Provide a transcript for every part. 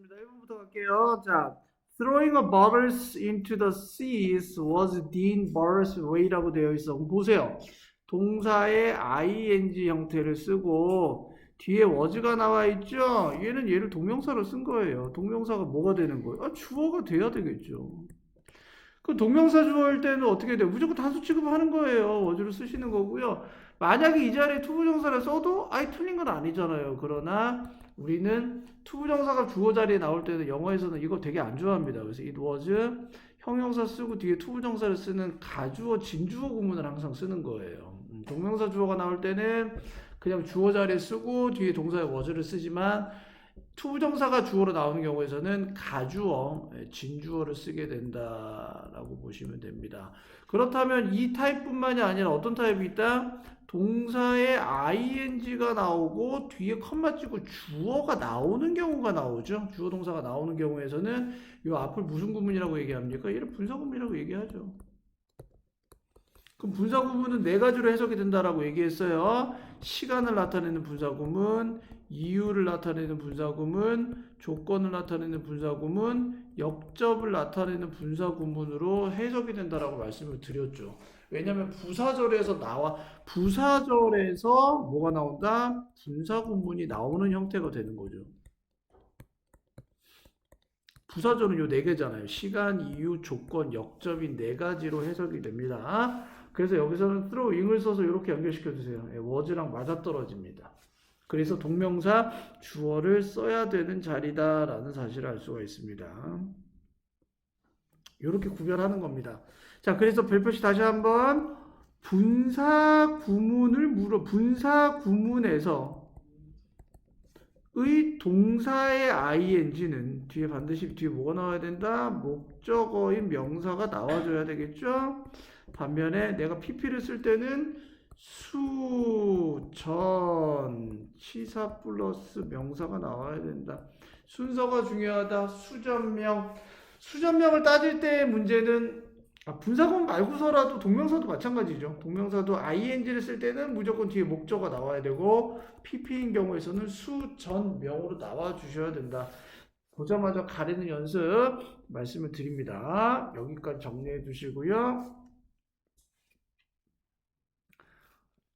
좋습니다. 1번부터 갈게요. 자, throwing a bottles into the seas was Dean Barr's way라고 되어 있어. 보세요. 동사의 ing 형태를 쓰고 뒤에 was가 나와 있죠? 얘는 얘를 동명사로 쓴 거예요. 동명사가 뭐가 되는 거예요? 아, 주어가 돼야 되겠죠. 그 동명사 주어일 때는 어떻게 돼요? 무조건 단수 취급하는 거예요. was를 쓰시는 거고요. 만약에 이 자리에 투부정사를 써도 아예 틀린 건 아니잖아요. 그러나 우리는 투부정사가 주어 자리에 나올 때는 영어에서는 이거 되게 안 좋아합니다. 그래서 it was 형용사 쓰고 뒤에 투부정사를 쓰는 가주어 진주어 구문을 항상 쓰는 거예요. 음, 동명사 주어가 나올 때는 그냥 주어 자리에 쓰고 뒤에 동사의 was를 쓰지만 투부정사가 주어로 나오는 경우에서는 가주어, 예, 진주어를 쓰게 된다라고 보시면 됩니다. 그렇다면 이 타입뿐만이 아니라 어떤 타입이 있다? 동사에 ing가 나오고 뒤에 컴마 찍고 주어가 나오는 경우가 나오죠. 주어 동사가 나오는 경우에서는 이 앞을 무슨 구문이라고 얘기합니까? 얘를 분사 구문이라고 얘기하죠. 그럼 분사 구문은 네 가지로 해석이 된다라고 얘기했어요. 시간을 나타내는 분사 구문, 이유를 나타내는 분사 구문, 조건을 나타내는 분사 구문, 역접을 나타내는 분사 구문으로 해석이 된다라고 말씀을 드렸죠. 왜냐하면 부사절에서 나와 부사절에서 뭐가 나온다? 분사 구문이 나오는 형태가 되는 거죠. 부사절은 요 네 개잖아요. 시간, 이유, 조건, 역접이 네 가지로 해석이 됩니다. 그래서 여기서는 throwing을 써서 이렇게 연결시켜 주세요. 예, was랑 맞아떨어집니다. 그래서 동명사 주어를 써야 되는 자리다라는 사실을 알 수가 있습니다. 이렇게 구별하는 겁니다. 자, 그래서 별표시 다시 한번 분사 구문을 물어 분사 구문에서 의 동사의 ing는 뒤에 반드시 뒤에 뭐가 나와야 된다? 목적어인 명사가 나와줘야 되겠죠? 반면에 내가 pp를 쓸 때는 수, 전, 치사 플러스 명사가 나와야 된다. 순서가 중요하다. 수전명. 수전명을 따질 때의 문제는 아, 분사구문 말고서라도 동명사도 마찬가지죠. 동명사도 ing를 쓸 때는 무조건 뒤에 목적어가 나와야 되고 pp인 경우에서는 수, 전, 명으로 나와 주셔야 된다. 보자마자 가리는 연습 말씀을 드립니다. 여기까지 정리해 두시고요.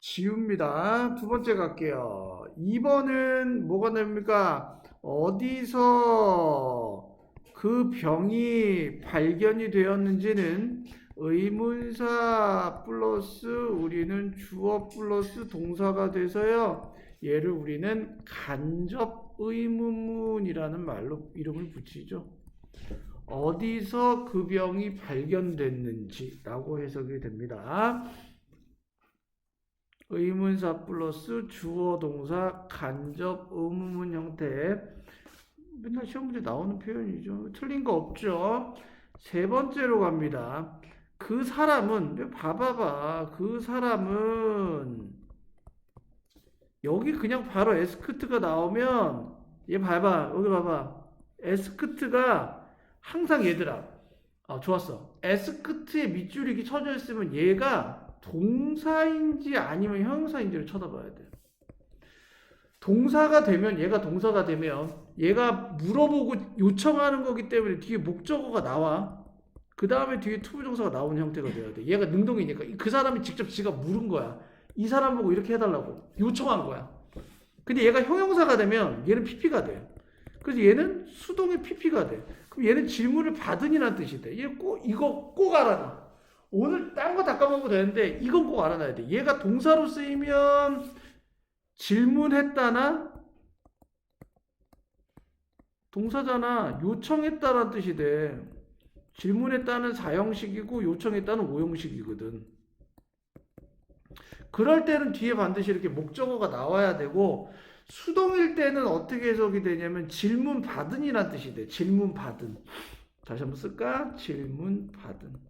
지웁니다. 두 번째 갈게요. 2번은 뭐가 됩니까? 어디서 그 병이 발견이 되었는지는 의문사 플러스 우리는 주어 플러스 동사가 돼서요. 얘를 우리는 간접 의문문이라는 말로 이름을 붙이죠. 어디서 그 병이 발견됐는지라고 해석이 됩니다. 의문사 플러스 주어 동사 간접 의문문 형태 맨날 시험 문제 나오는 표현이죠. 틀린 거 없죠. 세 번째로 갑니다. 그 사람은 봐봐봐. 그 사람은 여기 그냥 바로 에스크트가 나오면 얘 봐봐. 여기 봐봐. 에스크트가 항상 얘들아. 아, 좋았어. 에스크트에 밑줄이 쳐져 있으면 얘가 동사인지 아니면 형용사인지를 쳐다봐야 돼. 동사가 되면 얘가 동사가 되면 얘가 물어보고 요청하는 거기 때문에 뒤에 목적어가 나와. 그 다음에 뒤에 투부정사가 나오는 형태가 돼야 돼. 얘가 능동이니까 그 사람이 직접 지가 물은 거야. 이 사람 보고 이렇게 해달라고 요청한 거야. 근데 얘가 형용사가 되면 얘는 PP가 돼. 그래서 얘는 수동의 PP가 돼. 그럼 얘는 질문을 받은이라는 뜻이 돼. 얘 꼭 이거 꼭 알아놔. 오늘 딴 거 다 까먹어도 되는데 이건 꼭 알아놔야 돼. 얘가 동사로 쓰이면 질문했다나 동사잖아. 요청했다라는 뜻이 돼. 질문했다는 사형식이고 요청했다는 오형식이거든. 그럴 때는 뒤에 반드시 이렇게 목적어가 나와야 되고 수동일 때는 어떻게 해석이 되냐면 질문 받은이란 뜻이 돼. 질문 받은. 다시 한번 쓸까? 질문 받은.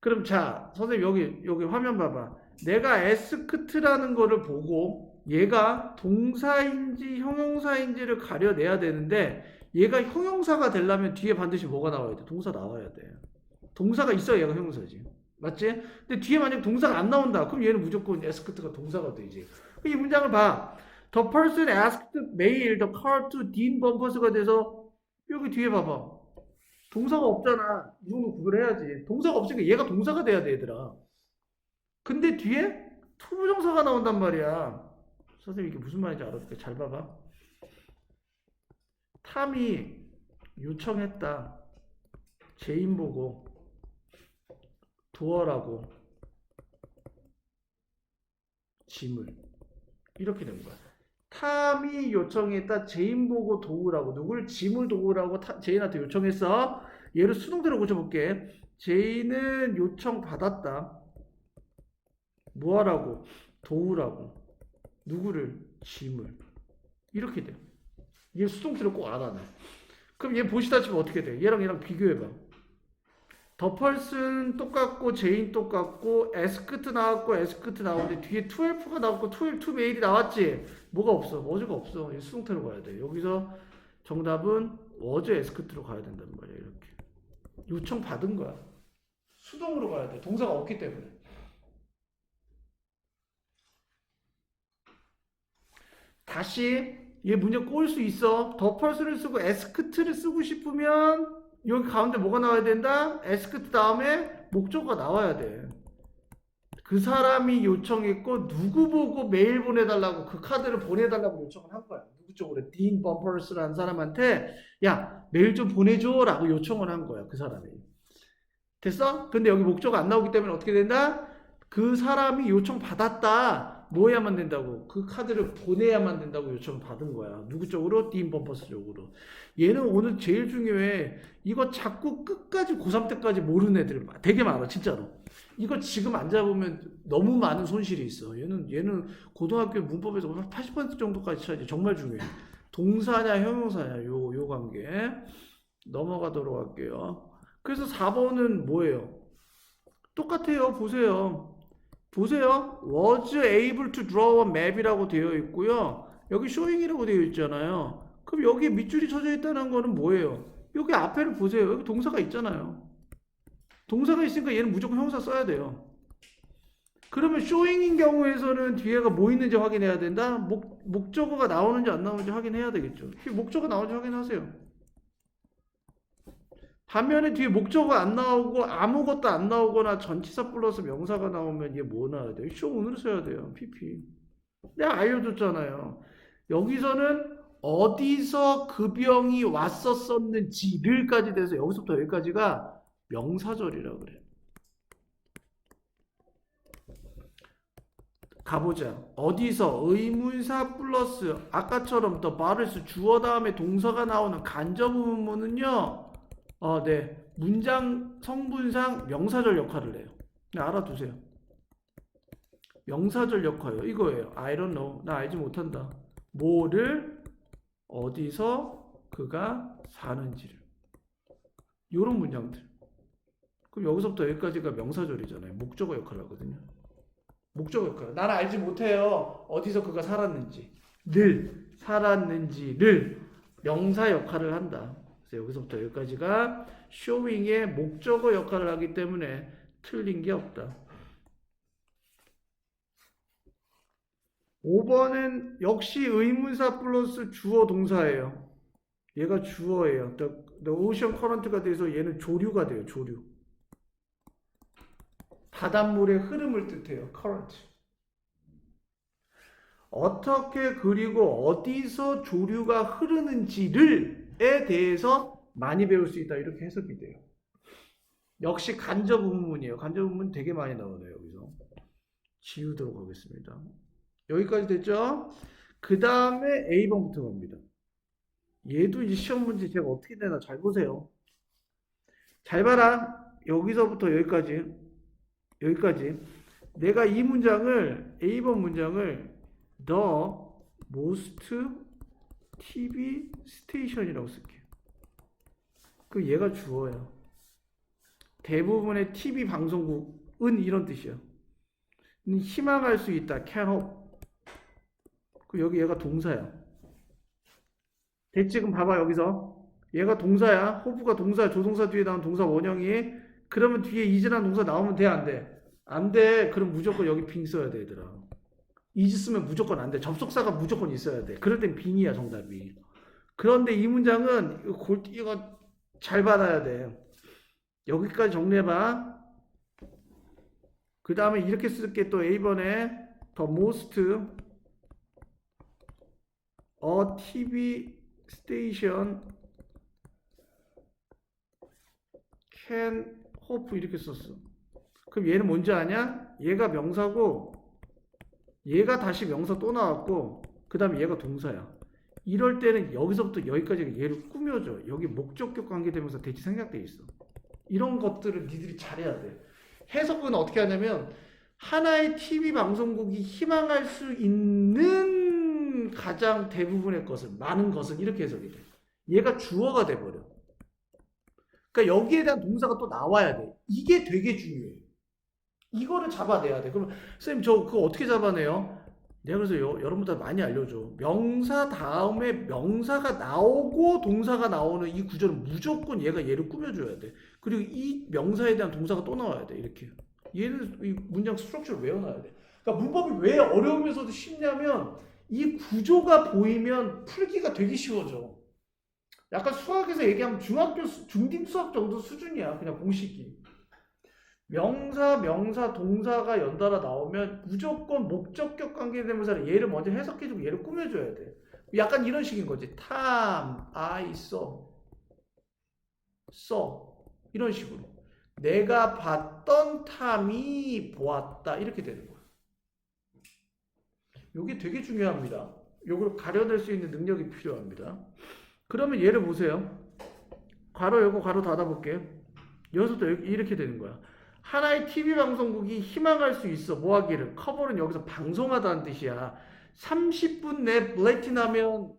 그럼 자, 선생님 여기 여기 화면 봐봐. 내가 에스크트라는 거를 보고 얘가 동사인지 형용사인지를 가려내야 되는데 얘가 형용사가 되려면 뒤에 반드시 뭐가 나와야 돼? 동사 나와야 돼. 동사가 있어야 얘가 형용사지. 맞지? 근데 뒤에 만약 동사가 안 나온다. 그럼 얘는 무조건 에스크트가 동사가 되지. 이 문장을 봐. The person asked mail the car to Dean Bumpers가 돼서 여기 뒤에 봐봐. 동사가 없잖아. 이 정도 구별해야지. 동사가 없으니까 얘가 동사가 돼야 돼, 얘들아. 근데 뒤에 투부정사가 나온단 말이야. 선생님 이게 무슨 말인지 알아볼게. 잘 봐봐. 탐이 요청했다. 제인 보고 도어라고 짐을 이렇게 된 거야. 탐이 요청했다. 제인 보고 도우라고 누굴 짐을 도우라고 타- 제인한테 요청했어. 얘를 수동태로 고쳐볼게. 제인은 요청 받았다. 뭐하라고? 도우라고. 누구를? 짐을. 이렇게 돼. 얘 수동태를 꼭 알아놔. 그럼 얘 보시다시피 어떻게 돼? 얘랑 얘랑 비교해봐. 더 펄슨 똑같고 제인 똑같고 에스크트 나왔고 에스크트 나오는데 뒤에 12가 나왔고 12, 2 메일이 나왔지? 뭐가 없어? 워즈가 없어. 얘 수동태로 가야 돼. 여기서 정답은 워즈 에스크트로 가야 된단 말이야. 이렇게. 요청 받은 거야. 수동으로 가야 돼. 동사가 없기 때문에. 다시 얘 문제 꼬일 수 있어. 더 펄스를 쓰고 에스크트를 쓰고 싶으면 여기 가운데 뭐가 나와야 된다? 에스크트 다음에 목적어가 나와야 돼. 그 사람이 요청했고 누구 보고 메일 보내달라고 그 카드를 보내달라고 요청을 한 거야. 누구 쪽으로? 딘 범퍼스라는 사람한테 야 메일 좀 보내줘라고 요청을 한 거야. 그 사람이. 됐어? 근데 여기 목적어 안 나오기 때문에 어떻게 된다? 그 사람이 요청 받았다. 뭐 해야만 된다고? 그 카드를 보내야만 된다고 요청을 받은 거야. 누구 쪽으로? 딘 범퍼스 쪽으로. 얘는 오늘 제일 중요해. 이거 자꾸 끝까지 고3 때까지 모르는 애들 되게 많아, 진짜로. 이거 지금 안 잡으면 너무 많은 손실이 있어. 얘는, 얘는 고등학교 문법에서 80% 정도까지 쳐야지. 정말 중요해. 동사냐, 형용사냐, 요, 요 관계. 넘어가도록 할게요. 그래서 4번은 뭐예요? 똑같아요. 보세요. 보세요. was able to draw a map이라고 되어 있고요. 여기 showing이라고 되어 있잖아요. 그럼 여기 밑줄이 쳐져 있다는 거는 뭐예요? 여기 앞에를 보세요. 여기 동사가 있잖아요. 동사가 있으니까 얘는 무조건 형사 써야 돼요. 그러면 showing인 경우에서는 뒤에가 뭐 있는지 확인해야 된다? 목, 목적어가 나오는지 안 나오는지 확인해야 되겠죠. 목적어 나오는지 확인하세요. 반면에 뒤에 목적어가 안 나오고 아무것도 안 나오거나 전치사 플러스 명사가 나오면 얘 뭐 나와야 돼요? show은으로 써야 돼요. pp. 내가 알려줬잖아요. 여기서는 어디서 그 병이 왔었었는지를까지 돼서 여기서부터 여기까지가 명사절이라고 그래. 가보자. 어디서 의문사 플러스 아까처럼 더 말을수 주어 다음에 동사가 나오는 간접 의문문은요. 어, 네. 문장 성분상 명사절 역할을 해요. 네, 알아두세요. 명사절 역할이요. 이거예요. I don't know. 나 알지 못한다. 뭐를 어디서 그가 사는지를. 요런 문장들. 그럼 여기서부터 여기까지가 명사절이잖아요. 목적어 역할을 하거든요. 목적어 역할. 나는 알지 못해요. 어디서 그가 살았는지. 늘 살았는지를 명사 역할을 한다. 그래서 여기서부터 여기까지가 쇼윙의 목적어 역할을 하기 때문에 틀린 게 없다. 5번은 역시 의문사 플러스 주어 동사예요. 얘가 주어예요. The, the ocean current가 돼서 얘는 조류가 돼요. 조류. 바닷물의 흐름을 뜻해요. current. 어떻게 그리고 어디서 조류가 흐르는지를에 대해서 많이 배울 수 있다. 이렇게 해석이 돼요. 역시 간접 의문이에요. 간접 의문 되게 많이 나오네요. 여기서 지우도록 하겠습니다. 여기까지 됐죠? 그 다음에 A번부터 갑니다. 얘도 이제 시험 문제 제가 어떻게 되나 잘 보세요. 잘 봐라. 여기서부터 여기까지. 여기까지. 내가 이 문장을, A번 문장을 The most TV station이라고 쓸게요. 그 얘가 주어요. 대부분의 TV 방송국은 이런 뜻이야. 희망할 수 있다. can hope. 그 여기 얘가 동사야. 됐지? 지금 봐봐 여기서 얘가 동사야. 호프가 동사, 조동사 뒤에 나온 동사 원형이 그러면 뒤에 이즈란 동사 나오면 돼, 안 돼? 안 돼. 그럼 무조건 여기 빙 써야 돼, 얘들아. Is 쓰면 무조건 안 돼. 접속사가 무조건 있어야 돼. 그럴 땐 빙이야 정답이. 그런데 이 문장은 이거 골 이거 잘 받아야 돼. 여기까지 정리해봐. 그 다음에 이렇게 쓸게 또 A번에 the most a TV station can hope 이렇게 썼어. 그럼 얘는 뭔지 아냐? 얘가 명사고 얘가 다시 명사 또 나왔고 그 다음에 얘가 동사야. 이럴 때는 여기서부터 여기까지 얘를 꾸며줘. 여기 목적격 관계되면서 대치 생략돼 있어. 이런 것들을 니들이 잘해야 돼. 해석은 어떻게 하냐면 하나의 TV 방송국이 희망할 수 있는 가장 대부분의 것은 많은 것은 이렇게 해석이 돼. 얘가 주어가 돼 버려. 그러니까 여기에 대한 동사가 또 나와야 돼. 이게 되게 중요해. 이거를 잡아내야 돼. 그럼 선생님 저 그거 어떻게 잡아내요? 내가 그래서 여, 여러분들 많이 알려줘. 명사 다음에 명사가 나오고 동사가 나오는 이 구조는 무조건 얘가 얘를 꾸며줘야 돼. 그리고 이 명사에 대한 동사가 또 나와야 돼. 이렇게. 얘는 이 문장 스트럭처를 외워놔야 돼. 그러니까 문법이 왜 어려우면서도 쉽냐면 이 구조가 보이면 풀기가 되게 쉬워져. 약간 수학에서 얘기하면 중학교 수- 중딩 수학 정도 수준이야. 그냥 공식이. 명사, 명사, 동사가 연달아 나오면 무조건 목적격 관계되면서 얘를 먼저 해석해주고 얘를 꾸며줘야 돼. 약간 이런 식인 거지. 탐, I saw, saw 이런 식으로. 내가 봤던 탐이 보았다 이렇게 되는 거야. 이게 되게 중요합니다. 이걸 가려낼 수 있는 능력이 필요합니다. 그러면 얘를 보세요. 괄호 열고 괄호 닫아볼게요. 여기서도 이렇게 되는 거야. 하나의 TV 방송국이 희망할 수 있어. 뭐 하기를. 커버는 여기서 방송하다는 뜻이야. 30분 내 플래티나면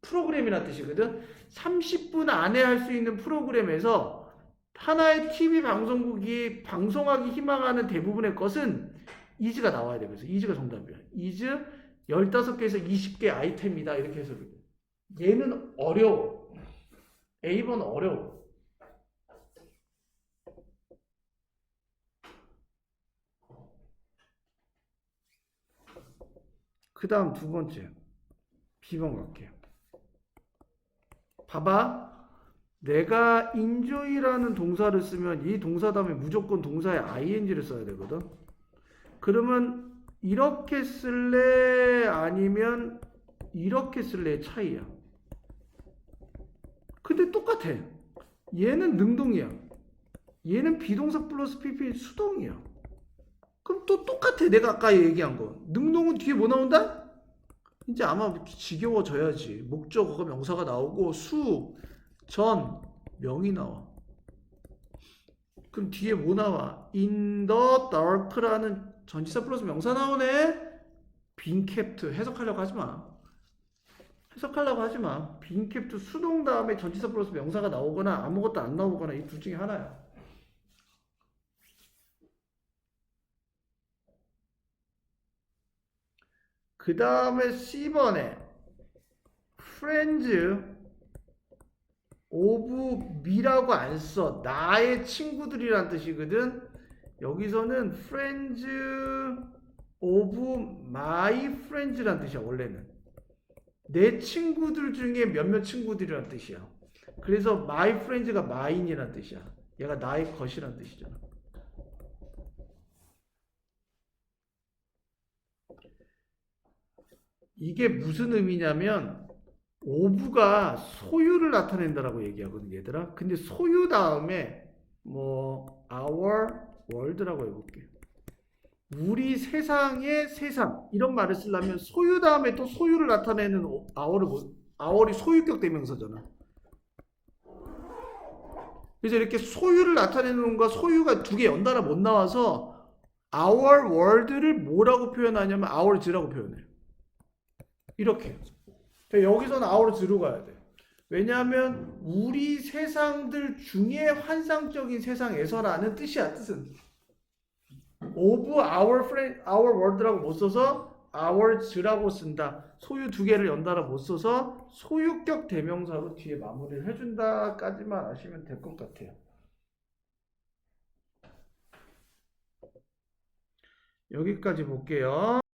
프로그램이라는 뜻이거든. 30분 안에 할 수 있는 프로그램에서 하나의 TV 방송국이 방송하기 희망하는 대부분의 것은 이즈가 나와야 돼. 그래서 이즈가 정답이야. 이즈 15개에서 20개 아이템이다. 이렇게 해석이 돼. 얘는 어려워. A번 어려워. 그 다음 두 번째. B번 갈게요. 봐봐. 내가 enjoy라는 동사를 쓰면 이 동사 다음에 무조건 동사에 ing를 써야 되거든. 그러면 이렇게 쓸래? 아니면 이렇게 쓸래의 차이야. 근데 똑같아. 얘는 능동이야. 얘는 비동사 플러스 PP 수동이야. 그럼 또 똑같아. 내가 아까 얘기한 거. 능동은 뒤에 뭐 나온다? 이제 아마 지겨워져야지. 목적어가 명사가 나오고 수, 전, 명이 나와. 그럼 뒤에 뭐 나와? In the dark라는 전치사 플러스 명사 나오네? 빈 캡트 해석하려고 하지 마. 해석하려고 하지 마. 빈 캡트 수동 다음에 전치사 플러스 명사가 나오거나 아무것도 안 나오거나 이 둘 중에 하나야. 그 다음에 C번에 friends of me라고 안 써. 나의 친구들이란 뜻이거든. 여기서는 friends of my friends란 뜻이야, 원래는. 내 친구들 중에 몇몇 친구들이란 뜻이야. 그래서 my friends가 mine이란 뜻이야. 얘가 나의 것이란 뜻이잖아. 이게 무슨 의미냐면 오브가 소유를 나타낸다라고 얘기하거든 얘들아. 근데 소유 다음에 뭐 our world라고 해볼게. 우리 세상의 세상 이런 말을 쓰려면 소유 다음에 또 소유를 나타내는 뭐 our이 소유격 대명사잖아. 그래서 이렇게 소유를 나타내는 것과 소유가 두 개 연달아 못 나와서 our world를 뭐라고 표현하냐면 ours라고 표현해. 이렇게. 자, 여기서는 아우를 들어가야 돼. 왜냐하면 우리 세상들 중에 환상적인 세상에서라는 뜻이야, 뜻은. of our friend, our world라고 못 써서 ours라고 쓴다. 소유 두 개를 연달아 못 써서 소유격 대명사로 뒤에 마무리를 해준다까지만 아시면 될 것 같아요. 여기까지 볼게요.